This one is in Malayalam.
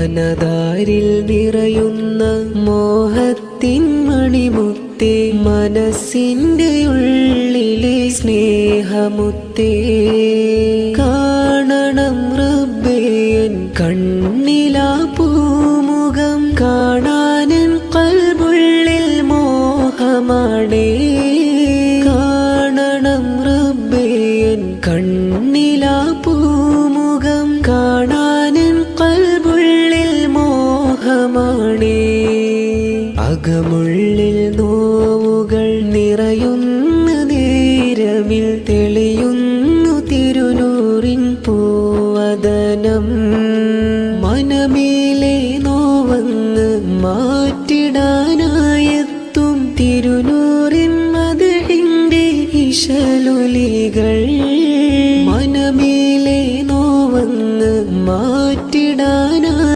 മനതാരിൽ നിറയുന്ന മോഹത്തിൻ മണിമുത്തേ മനസ്സിന്റെ ഉള്ളിലെ സ്നേഹമുത്തേ. കാണണം റബ്ബേൻ കണ്ണിലാ പൂമുഖം. കാണാനൻ കൽബുള്ളിൽ മോഹമാണേ. കാണണം റബ്ബേൻ കണ്ണിലാ അകമുള്ളിൽ നോവുകൾ നിറയുന്ന നേരമിൽ തെളിയുന്നു തിരുനൂറിൻ പൂവദനം. മനമേലെ നോവന്ന് മാറ്റിടാനായെത്തും തിരുനൂറിൻ മതിന്റെ ഇശലൊലികൾ. മനമേലെ നോവന്ന് മാറ്റിടാൻ